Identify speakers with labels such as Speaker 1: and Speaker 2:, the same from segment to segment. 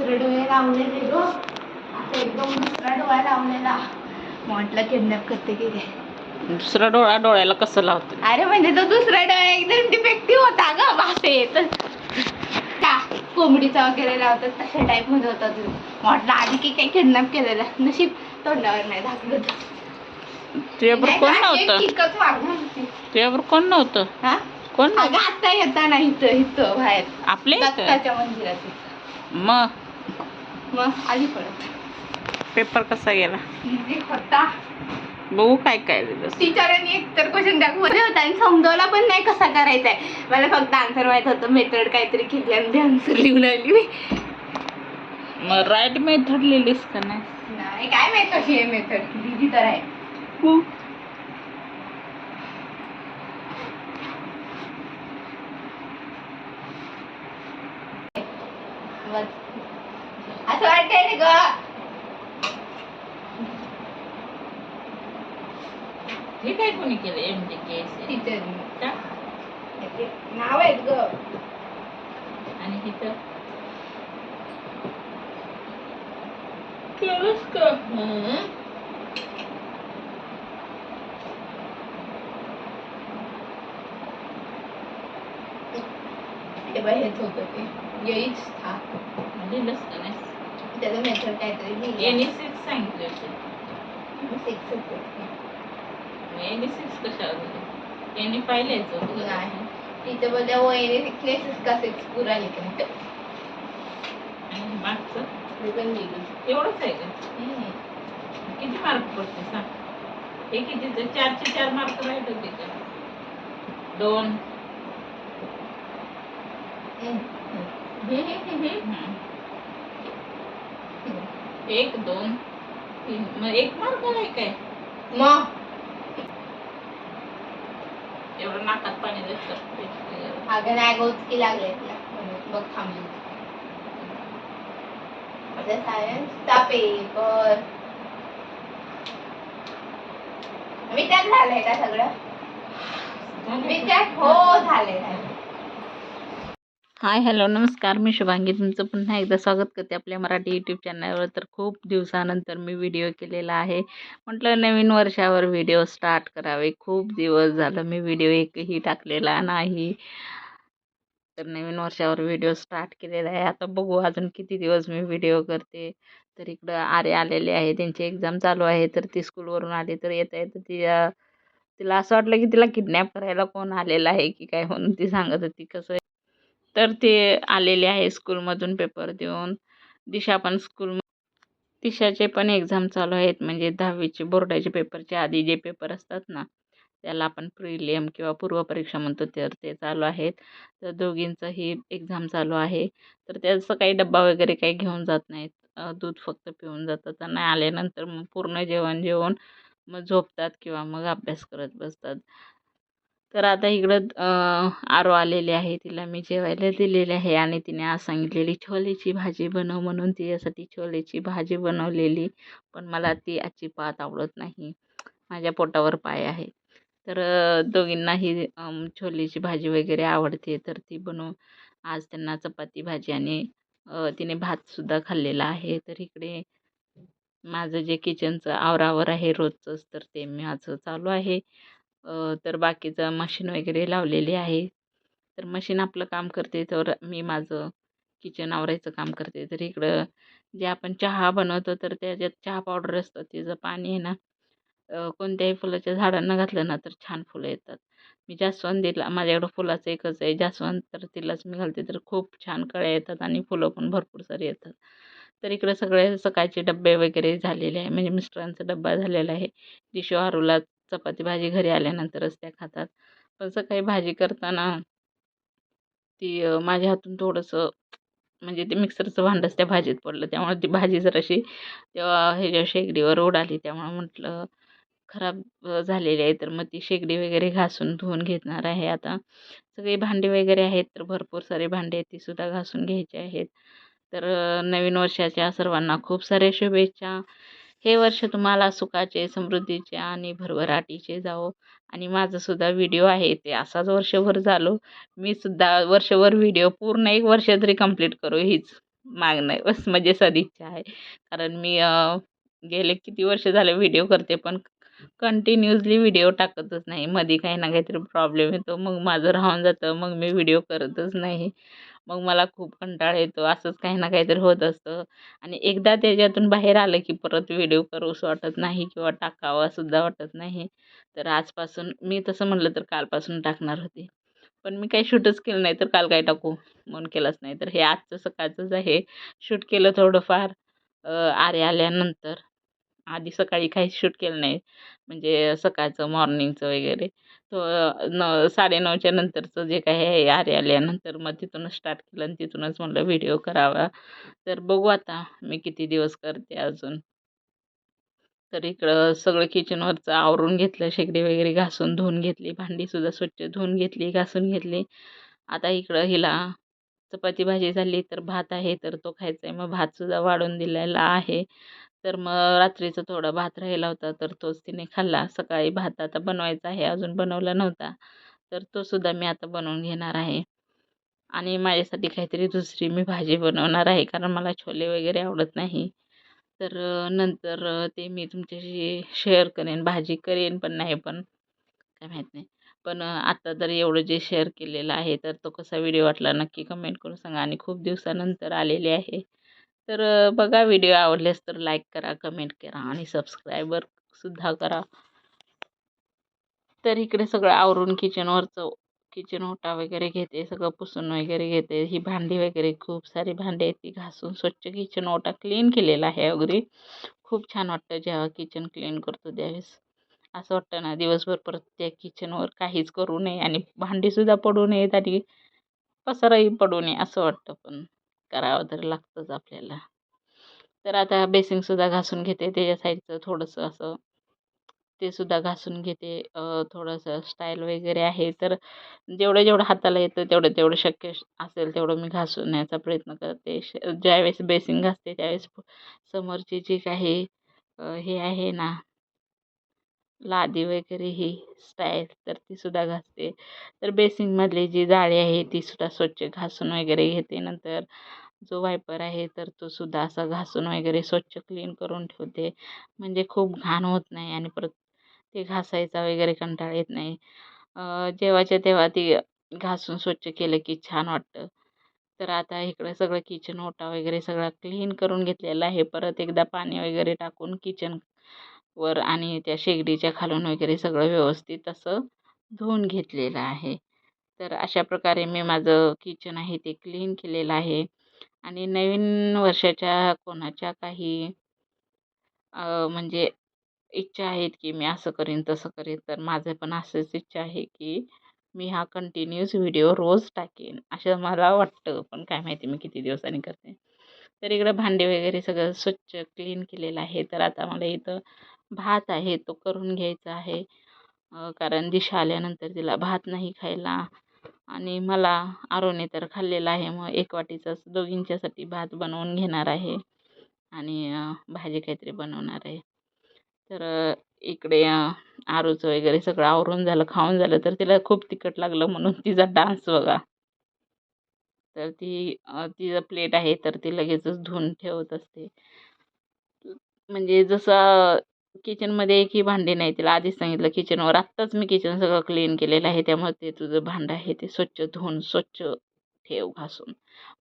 Speaker 1: दुसरे डोळे लावलेले गो. आता एकदम दुसरा डोळा लावलेला. म्हटलं किडनॅप करते की काय?
Speaker 2: दुसरा डोळा डोळ्याला कसं लावतो?
Speaker 1: अरे म्हणजे तो दुसरा डोळा एकदम डिफेक्टिव्ह होता ग. येत का कोंबडीचा वगैरे लावतात तशा टाईपमध्ये होता तो. म्हटलं आधी की काही किडनॅप केलेला? नशीब तोंडावर नाही दाखवलं
Speaker 2: तुझ्याबरोबर
Speaker 1: नाही
Speaker 2: कोण नव्हतं. तुझ्याबरोबर कोण नव्हतं?
Speaker 1: हा?
Speaker 2: कोण
Speaker 1: आता येताना इथं इथं बाहेर.
Speaker 2: आपल्या
Speaker 1: मंदिरात.
Speaker 2: मग?
Speaker 1: मग आली परत.
Speaker 2: पेपर कसा गेला?
Speaker 1: होता.
Speaker 2: बघू काय काय दिलं.
Speaker 1: टीचरांनी एकतर क्वेश्चन दाखवले होता आणि समजवला पण नाही कसा करायचा आहे. मला फक्त आन्सर माहीत होतं मेथड काहीतरी केली आणि ते आन्सर लिहून आली मी.
Speaker 2: मग राईट मेथड लिहिलीस का नाही?
Speaker 1: काय माहीत कशी आहे मेथड दिदी तर आहे. बस. असं वाटतंय रे ग
Speaker 2: हे काय कोणी केलं एम डी के
Speaker 1: टीचर
Speaker 2: का
Speaker 1: नाव आहेत ग
Speaker 2: आणि इथं केलंस का
Speaker 1: हम्म. ते बघ हेच होतं ते यहीच था
Speaker 2: लिहिलंस का नाही
Speaker 1: त्याचं मेथड काहीतरी लिहिलं.
Speaker 2: एनी सिक्स सांगितले होते
Speaker 1: होतं.
Speaker 2: एनी सिक्स कशावर दिले एनी फाय लिहायचं होतं का?
Speaker 1: नाही. तिथं बोलल्या ओ एने सिक्स का सिक्स पुरा
Speaker 2: आणि मागचं
Speaker 1: मी पण लिहिली
Speaker 2: एवढंच आहे का
Speaker 1: हम्म.
Speaker 2: किती मार्क पडते सांग हे किती चारचे चार मार्क राहत होते का दोन
Speaker 1: हम्म.
Speaker 2: हम्म. एक दोन तीन. मग एक मार्क आहे काय?
Speaker 1: मग
Speaker 2: एवढं नाकात पाणी जातं
Speaker 1: अगं नाही गोचकी लागले तिला बघ थांबली माझा सायन्सचा पेपर विचार झालंय का सगळं? विचार हो झालंय झालंय.
Speaker 2: हाय हॅलो नमस्कार. मी शुभांगी. तुमचं पुन्हा एकदा स्वागत करते आपल्या मराठी यूट्यूब चॅनलवर तर खूप दिवसानंतर मी व्हिडिओ केलेला आहे. म्हटलं नवीन वर्षावर व्हिडिओ स्टार्ट करावे. खूप दिवस झालं मी व्हिडिओ एकही टाकलेला नाही. तर नवीन वर्षावर व्हिडिओ स्टार्ट केलेला आहे. आता बघू अजून किती दिवस मी व्हिडिओ करते. तर इकडं आरे आलेले आहे. त्यांची एक्झाम चालू आहे. तर ती स्कूलवरून आली. तर येता येतं ती तिला असं वाटलं की तिला किडनॅप करायला कोण आलेला आहे की काय म्हणून ती सांगत होती. कसं तर ते आलेले आहे स्कूलमधून पेपर देऊन. दिशा पण स्कूल दिशाचे पण एक्झाम चालू आहेत. म्हणजे दहावीचे बोर्डाचे पेपरचे आधी जे पेपर असतात ना त्याला आपण प्रिलियम किंवा पूर्वपरीक्षा म्हणतो तर ते चालू आहेत. तर दोघींचंही एक्झाम चालू आहे. तर त्याचं काही डब्बा वगैरे काही घेऊन जात नाहीत. दूध फक्त पिऊन जातात. आणि आल्यानंतर मग पूर्ण जेवण जेवून मग झोपतात किंवा मग अभ्यास करत बसतात. तर आता इकडं आरो आलेले आहे. तिला मी जेवायला दिलेले आहे आणि तिने आज सांगितलेली छोलेची भाजी बनव म्हणून तिच्यासाठी छोलेची भाजी बनवलेली. पण मला ती अजिबात आवडत नाही. माझ्या पोटावर पाय आहे. तर दोघींनाही छोलेची भाजी वगैरे आवडते तर ती बनव. आज त्यांना चपाती भाजी आणि तिने भातसुद्धा खाल्लेला आहे. तर इकडे माझं जे किचनचं आवरावर आहे रोजचंच तर ते मी माझं चालू आहे. तर बाकीचं मशीन वगैरे लावलेली आहे. तर मशीन आपलं काम करते तर मी माझं किचन आवरायचं काम करते. तर इकडं जे आपण चहा बनवतो तर त्याच्यात चहा पावडर असतं. त्याचं पाणी आहे ना कोणत्याही फुलाच्या झाडांना घातलं ना तर छान फुलं येतात. मी जास्वंदीला माझ्याकडं फुलाचं एकच आहे जास्वंद तर तिलाच मी घालते. तर खूप छान कळ्या येतात आणि फुलं पण भरपूर सारी येतात. तर इकडं सगळे सकाळचे डबे वगैरे झालेले आहे. म्हणजे मिस्टरांचा डब्बा झालेला आहे. दिशू आरूला चपाती भाजी घरी आल्यानंतरच त्या खातात. पण सकाळी भाजी करताना ती माझ्या हातून थोडंसं म्हणजे ते मिक्सरचं भांडंच त्या भाजीत पडलं. त्यामुळे ती भाजी जराशी तेव्हा ह्याच्या शेगडीवर उडाली त्यामुळे म्हटलं खराब झालेली आहे तर मग ती शेगडी वगैरे घासून धुवून घेणार आहे आता. सगळी भांडी वगैरे आहेत तर भरपूर सारे भांडे आहेत तीसुद्धा घासून घ्यायची आहेत. तर नवीन वर्षाच्या सर्वांना खूप साऱ्या शुभेच्छा. हे वर्ष तुम्हाला सुखाचे समृद्धीचे आणि भरभराटीचे जावो. आणि माझंसुद्धा व्हिडिओ आहे ते असाच वर्षभर झालो मी सुद्धा वर्षभर व्हिडिओ पूर्ण एक वर्ष तरी कंप्लीट करू हीच मागणं आहे. बस म्हणजे सदिच्छा आहे. कारण मी गेले किती वर्ष झाले व्हिडिओ करते पण कंटिन्युअसली व्हिडिओ टाकतच नाही. मध्ये काही ना काहीतरी प्रॉब्लेम येतो मग माझं राहून जातं मग मी व्हिडिओ करतच नाही. मग मला खूप कंटाळा येतो. असंच काही ना काहीतरी होत असतं. आणि एकदा त्याच्यातून बाहेर आलं की परत व्हिडिओ करूस वाटत नाही किंवा टाकावासुद्धा वाटत नाही. तर आजपासून मी तसं म्हटलं तर कालपासून टाकणार होते. पण मी काही शूटच केलं नाही तर काल काय टाकू म्हणून केलंच नाही. तर हे आजचं सकाळचंच आहे. शूट केलं थोडंफार. आरे आल्यानंतर. आधी सकाळी काहीच शूट केलं नाही. म्हणजे सकाळचं मॉर्निंगचं वगैरे. तो न साडेनऊच्या नंतरचं जे काही आहे आरे आल्यानंतर मग तिथूनच स्टार्ट केलं आणि तिथूनच म्हटलं व्हिडिओ करावा. तर बघू आता मी किती दिवस करते अजून. तर इकडं सगळं किचनवरचं आवरून घेतलं शेगडी वगैरे घासून धुवून घेतली भांडीसुद्धा स्वच्छ धुवून घेतली घासून घेतली. आता इकडं हिला चपाती भाजी झाली तर भात आहे तर तो खायचा आहे मग भातसुद्धा वाढून दिलेला आहे. तर मग रात्रीचा थोडा भात राहिला होता तर तोच तिने खाल्ला. सकाळी भात आता बनवायचा आहे अजून बनवला नव्हता तर तो सुद्धा मी आता बनवून घेणार आहे. आणि माझ्यासाठी काहीतरी दुसरी मी भाजी बनवणार आहे कारण मला छोले वगैरे आवडत नाही. तर नंतर ते मी तुमच्याशी शेअर करेन भाजी करेन पण नाही पण काय माहीत नाही. पण आता आत्ता तर एवढं जे शेअर केलेलं आहे तर तो कसा व्हिडिओ वाटला नक्की कमेंट करून सांगा. आणि खूप दिवसानंतर आलेले आहे. तर बघा व्हिडिओ आवडल्यास तर लाईक करा कमेंट करा आणि सबस्क्रायबरसुद्धा करा. तर इकडे सगळं आवरून किचनवरचं किचन ओटा वगैरे घेते सगळं पुसून वगैरे घेते. ही भांडी वगैरे खूप सारी भांडी आहेत. ती घासून स्वच्छ किचन ओटा क्लीन केलेला आहे अगदी. खूप छान वाटतं जेव्हा किचन क्लीन करतो त्यावेळेस. असं वाटतं ना दिवसभर परत त्या किचनवर काहीच करू नये आणि भांडीसुद्धा पडू नयेत आणि पसाराही पडू नये असं वाटतं पण करावं तर लागतंच आपल्याला. तर आता बेसिंगसुद्धा घासून घेते त्याच्या साईडचं थोडंसं असं ते सुद्धा घासून घेते. थोडंसं स्टाईल वगैरे आहे तर जेवढं जेवढं हाताला येतं तेवढं तेवढं शक्य असेल तेवढं मी घासण्याचा प्रयत्न करते. श ज्यावेळेस बेसिंग घासते त्यावेळेस समोरची जी काही हे आहे ना लादी वगैरे ही स्टाईल तर ती सुद्धा घासते. तर बेसिंगमधली जी जाळी आहे ती सुद्धा स्वच्छ घासून वगैरे घेते. नंतर जो वायपर आहे तर तो सुद्धा असा घासून वगैरे स्वच्छ क्लीन करून ठेवते. म्हणजे खूप घाण होत नाही आणि परत ते घासायचा वगैरे कंटाळा येत नाही. जेव्हाच्या तेव्हा ती घासून स्वच्छ केलं की छान वाटतं. तर आता इकडं सगळं किचन ओटा वगैरे सगळा क्लीन करून घेतलेला आहे. परत एकदा पाणी वगैरे टाकून किचन वर आणि त्या शेगडीच्या खालून वगैरे सगळं व्यवस्थित असं धुवून घेतलेलं आहे. तर अशा प्रकारे मी माझं किचन आहे ते क्लीन केलेलं आहे. आणि नवीन वर्षाच्या कोणाच्या काही म्हणजे इच्छा आहेत की मी असं करीन तसं करीन तर माझं पण असंच इच्छा आहे की मी हा कंटिन्यूस व्हिडिओ रोज टाकेन. असं मला वाटतं पण काय माहिती मी किती दिवसांनी करते. तर इकडं भांडे वगैरे सगळं स्वच्छ क्लीन केलेलं आहे. तर आता मला इथं भात आहे तो करून घ्यायचा आहे. कारण दिशा आल्यानंतर तिला भात नाही खायला. आणि मला आरोने तर खाल्लेला आहे. मग एक वाटीचाच दोघींच्यासाठी भात बनवून घेणार आहे. आणि भाजी काहीतरी बनवणार आहे. तर इकडे आरूचं वगैरे सगळं आवरून झालं खाऊन झालं तर तिला खूप तिखट लागलं म्हणून तिचा डान्स बघा. तर ती तिचं प्लेट आहे तर ती लगेचच धुवून ठेवत असते. म्हणजे जसं किचनमध्ये एकही भांडी नाही. तिला आधीच सांगितलं किचनवर आत्ताच मी किचन सगळं क्लीन केलेलं आहे. त्यामुळे ते तुझं भांडं आहे. ते स्वच्छ धुवून स्वच्छ ठेव घासून.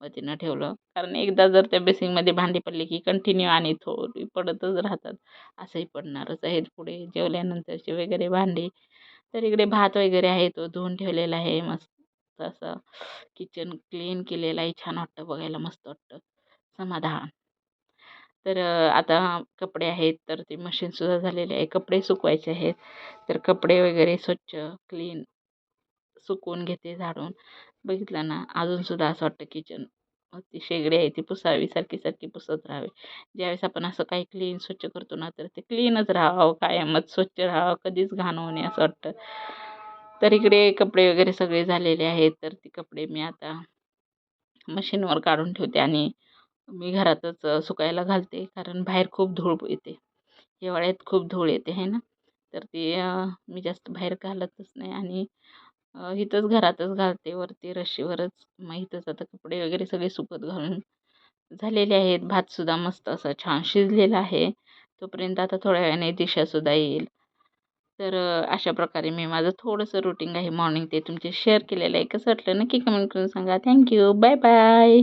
Speaker 2: मग तिनं ठेवलं. कारण एकदा जर त्या बेसिंगमध्ये भांडी पडली की कंटिन्यू आणि थोडी पडतच राहतात. असंही पडणारच आहेत पुढे जेवल्यानंतरचे वगैरे भांडी तर इकडे भात वगैरे आहे. तो धुवून ठेवलेला आहे. मस्त असं किचन क्लीन केलेलं आहे. छान वाटतं बघायला. मस्त वाटतं. समाधान. तर आता कपडे आहेत तर ते मशीनसुद्धा झालेले आहे. कपडे सुकवायचे आहेत. तर कपडे वगैरे स्वच्छ क्लीन सुकवून घेते झाडून. बघितलं ना अजूनसुद्धा असं वाटतं किचन ती शेगडी आहे ती पुसावी सारखी सारखी पुसत राहावी. ज्यावेळेस आपण असं काही क्लीन स्वच्छ करतो ना तर ते क्लीनच राहावं कायमच स्वच्छ राहावं कधीच घाण होऊ नये असं वाटतं. तर इकडे कपडे वगैरे सगळे झालेले आहेत तर ती कपडे मी आता मशीनवर काढून ठेवते आणि मी घरातच सुकायला घालते कारण बाहेर खूप धूळ येते. हिवाळ्यात खूप धूळ येते आहे ना? तर ते मी जास्त बाहेर घालतच नाही आणि इथंच घरातच घालते वरती रश्शीवरच मग इथंच आता कपडे वगैरे सगळे सुकत घालून झालेले आहेत. भातसुद्धा मस्त असा छान शिजलेला आहे. तोपर्यंत आता थोड्या वेळाने दिशासुद्धा येईल. तर अशा प्रकारे मी माझं थोडंसं रुटीन आहे मॉर्निंग ते तुमचे शेअर केलेलं आहे. कसं वाटलं नक्की कमेंट करून सांगा. Thank you. Bye bye.